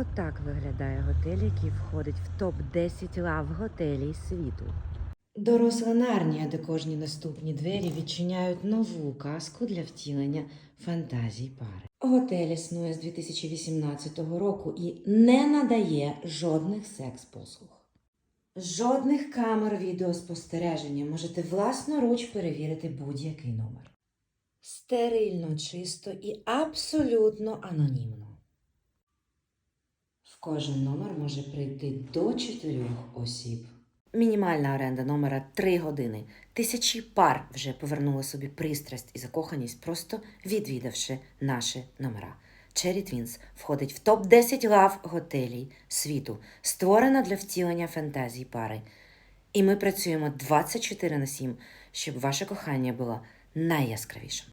Отак виглядає готель, який входить в топ-10 лав готелей світу. Доросла нарнія, де кожні наступні двері відчиняють нову казку для втілення фантазій пари. Готель існує з 2018 року і не надає жодних секс-послуг. Жодних камер відеоспостереження можете власноруч перевірити будь-який номер. Стерильно, чисто і абсолютно анонімно. Кожен номер може прийти до чотирьох осіб. Мінімальна оренда номера 3 години. Тисячі пар вже повернули собі пристрасть і закоханість, просто відвідавши наші номера. Cherry Twins входить в топ-10 лав готелей світу, створена для втілення фантазій пари. І ми працюємо 24 на 7, щоб ваше кохання було найяскравішим.